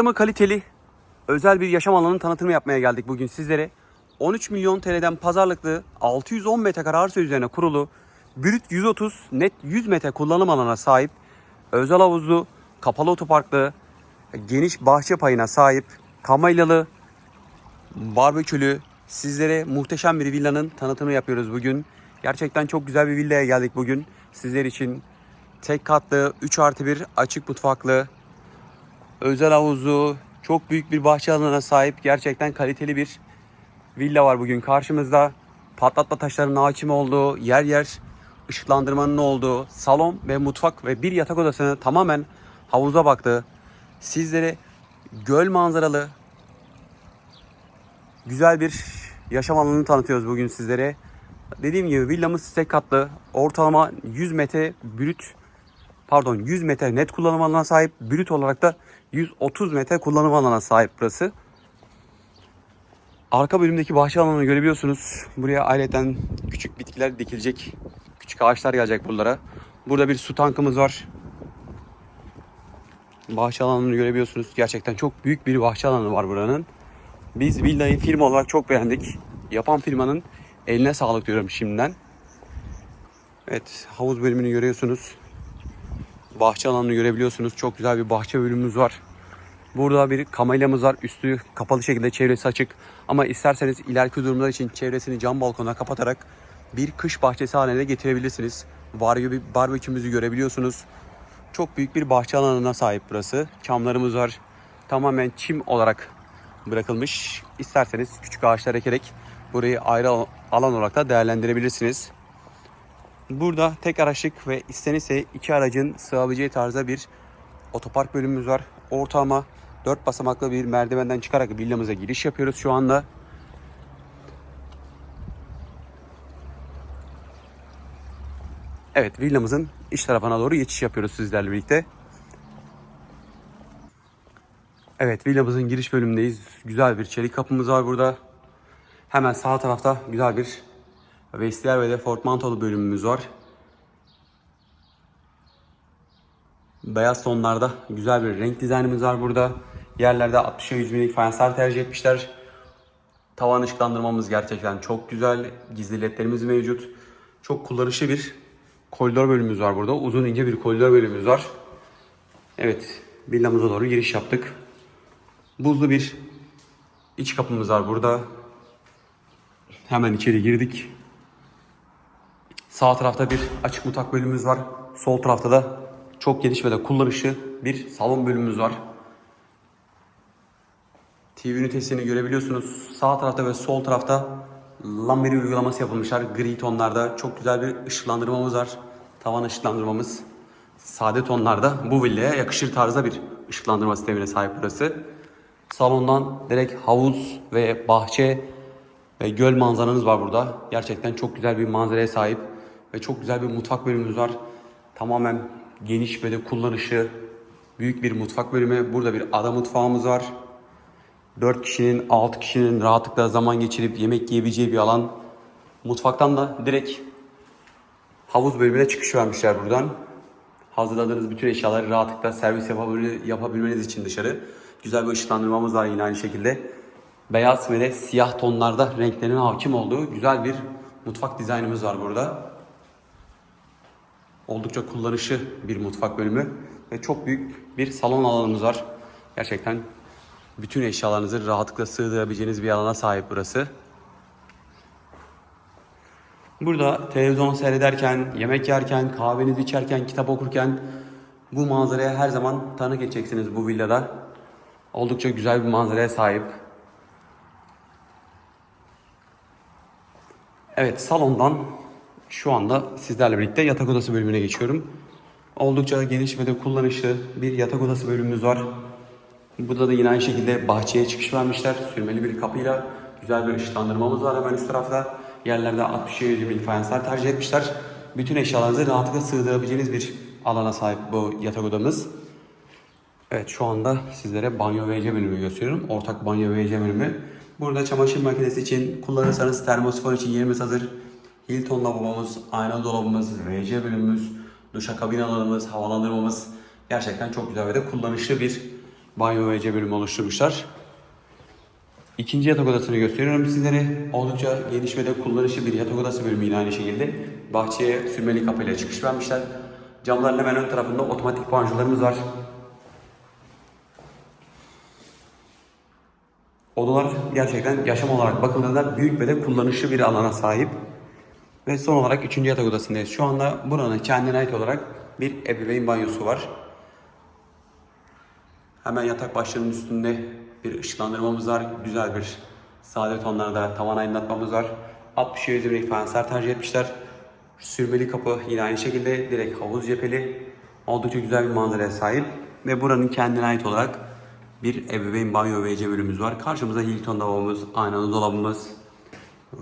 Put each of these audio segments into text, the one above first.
Tasarımı kaliteli, özel bir yaşam alanının tanıtımı yapmaya geldik bugün sizlere. 13 milyon TL'den pazarlıklı 610 metrekare arsa üzerine kurulu, brüt 130, net 100 metre kullanım alanına sahip, özel havuzlu, kapalı otoparklı, geniş bahçe payına sahip, kamelyalı, barbekülü, sizlere muhteşem bir villanın tanıtımını yapıyoruz bugün. Gerçekten çok güzel bir villaya geldik bugün. Sizler için tek katlı, 3 artı 1 açık mutfaklı, özel havuzu, çok büyük bir bahçe alanına sahip gerçekten kaliteli bir villa var bugün karşımızda. Patlatma taşlarının hakim olduğu, yer yer ışıklandırmanın olduğu, salon ve mutfak ve bir yatak odasını tamamen havuza baktı. Sizlere göl manzaralı, güzel bir yaşam alanını tanıtıyoruz bugün sizlere. Dediğim gibi villamız tek katlı, ortalama 100 metre brüt pardon 100 metre net kullanım alanına sahip. Brüt olarak da 130 metre kullanım alanına sahip burası. Arka bölümdeki bahçe alanını görebiliyorsunuz. Buraya ayrıca küçük bitkiler dikilecek. Küçük ağaçlar gelecek buralara. Burada bir su tankımız var. Bahçe alanını görebiliyorsunuz. Gerçekten çok büyük bir bahçe alanı var buranın. Biz villayı firma olarak çok beğendik. Yapan firmanın eline sağlık diyorum şimdiden. Evet havuz bölümünü görüyorsunuz bahçe alanını görebiliyorsunuz. Çok güzel bir bahçe bölümümüz var. Burada bir kamelyamız var. Üstü kapalı şekilde çevresi açık. Ama isterseniz ileriki durumlar için çevresini cam balkona kapatarak bir kış bahçesi haline getirebilirsiniz. Var gibi barbekümüzü görebiliyorsunuz. Çok büyük bir bahçe alanına sahip burası. Çamlarımız var. Tamamen çim olarak bırakılmış. İsterseniz küçük ağaçlar ekerek burayı ayrı alan olarak da değerlendirebilirsiniz. Burada tek araçlık ve istenirse iki aracın sığabileceği tarzda bir otopark bölümümüz var. Ortalama 4 basamaklı bir merdivenden çıkarak villamıza giriş yapıyoruz şu anda. Evet villamızın iç tarafına doğru geçiş yapıyoruz sizlerle birlikte. Evet villamızın giriş bölümündeyiz. Güzel bir çelik kapımız var burada. Hemen sağ tarafta güzel bir vestiyer ve de portmantolu bölümümüz var. Beyaz tonlarda güzel bir renk dizaynımız var burada. Yerlerde 60'a 100 milik fayanslar tercih etmişler. Tavan ışıklandırmamız gerçekten çok güzel. Gizli ledlerimiz mevcut. Çok kullanışlı bir koridor bölümümüz var burada. Uzun ince bir koridor bölümümüz var. Evet, villamıza doğru giriş yaptık. Buzlu bir iç kapımız var burada. Hemen içeri girdik. Sağ tarafta bir açık mutfak bölümümüz var. Sol tarafta da çok geniş ve de kullanışlı bir salon bölümümüz var. TV ünitesini görebiliyorsunuz. Sağ tarafta ve sol tarafta lamberi uygulaması yapılmışlar. Gri tonlarda çok güzel bir ışıklandırmamız var. Tavan ışıklandırmamız sade tonlarda bu villaya yakışır tarzda bir ışıklandırma sistemine sahip burası. Salondan direkt havuz ve bahçe ve göl manzaranız var burada. Gerçekten çok güzel bir manzaraya sahip ve çok güzel bir mutfak bölümümüz var. Tamamen geniş ve de kullanışı büyük bir mutfak bölümü. Burada bir ada mutfağımız var. 4 kişinin, 6 kişinin rahatlıkla zaman geçirip yemek yiyebileceği bir alan. Mutfaktan da direkt havuz bölümüne çıkış vermişler buradan. Hazırladığınız bütün eşyaları rahatlıkla servis yapabil- yapabilmeniz için dışarı. Güzel bir ışıklandırmamız var yine aynı şekilde. Beyaz ve de siyah tonlarda renklerin hakim olduğu güzel bir mutfak dizaynımız var burada. Oldukça kullanışlı bir mutfak bölümü ve çok büyük bir salon alanımız var. Gerçekten bütün eşyalarınızı rahatlıkla sığdırabileceğiniz bir alana sahip burası. Burada televizyon seyrederken, yemek yerken, kahvenizi içerken, kitap okurken bu manzaraya her zaman tanık edeceksiniz bu villada. Oldukça güzel bir manzaraya sahip. Evet salondan şu anda sizlerle birlikte yatak odası bölümüne geçiyorum. Oldukça geniş ve de kullanışlı bir yatak odası bölümümüz var. Burada da yine aynı şekilde bahçeye çıkış vermişler. Sürmeli bir kapıyla güzel bir ışıklandırmamız var hemen üst tarafta. Yerlerde 60'a 100 milik fayanslar tercih etmişler. Bütün eşyalarınızı rahatlıkla sığdırabileceğiniz bir alana sahip bu yatak odamız. Evet şu anda sizlere banyo ve WC bölümü gösteriyorum. Ortak banyo ve WC bölümü. Burada çamaşır makinesi için kullanırsanız termosfor için yerimiz hazır. Hilton lavabomuz, ayna dolabımız, WC bölümümüz, duşakabin alanımız, havalandırmamız gerçekten çok güzel ve de kullanışlı bir banyo WC bölümü oluşturmuşlar. İkinci yatak odasını gösteriyorum sizlere. Oldukça geniş ve de kullanışlı bir yatak odası bölümü yine aynı şekilde. Bahçeye sürmeli kapıyla çıkış vermişler. Camların hemen ön tarafında otomatik panjurlarımız var. Odalar gerçekten yaşam olarak bakıldığında büyük ve de kullanışlı bir alana sahip. Ve son olarak üçüncü yatak odasındayız. Şu anda buranın kendine ait olarak bir ebeveyn banyosu var. Hemen yatak başlığının üstünde bir ışıklandırmamız var. Güzel bir sade tonlarda tavan aydınlatmamız var. 60 yüzümlük fayanslar tercih etmişler. Sürmeli kapı yine aynı şekilde direkt havuz cepheli. Oldukça güzel bir manzaraya sahip. Ve buranın kendine ait olarak bir ebeveyn banyo WC bölümümüz var. Karşımızda Hilton lavabomuz, aynalı dolabımız,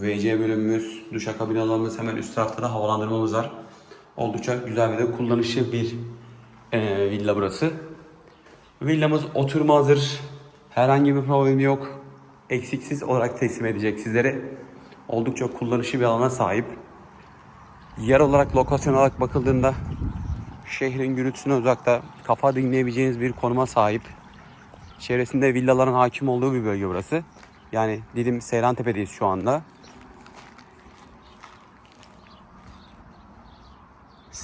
WC bölümümüz, duşakabin alanımız hemen üst tarafta da havalandırmamız var. Oldukça güzel ve de kullanışlı bir eee, villa burası. Villamız oturma hazır. Herhangi bir problemi yok. Eksiksiz olarak teslim edecek sizlere. Oldukça kullanışlı bir alana sahip. Yer olarak lokasyon olarak bakıldığında şehrin gürültüsüne uzakta kafa dinleyebileceğiniz bir konuma sahip. Çevresinde villaların hakim olduğu bir bölge burası. Yani Didim Seyrantepe'deyiz şu anda.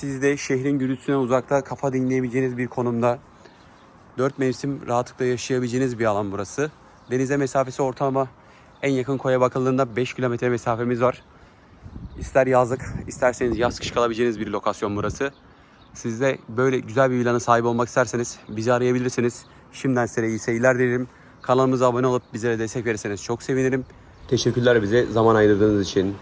Siz de şehrin gürültüsüne uzakta kafa dinleyebileceğiniz bir konumda Dört mevsim rahatlıkla yaşayabileceğiniz bir alan burası. Denize mesafesi ortalama en yakın koya bakıldığında 5 kilometre mesafemiz var. İster yazlık, isterseniz yaz kış kalabileceğiniz bir lokasyon burası. Siz de böyle güzel bir villanın sahibi olmak isterseniz bizi arayabilirsiniz. Şimdiden size iyi seyirler dilerim. Kanalımıza abone olup bizlere destek verirseniz çok sevinirim. Teşekkürler bize zaman ayırdığınız için.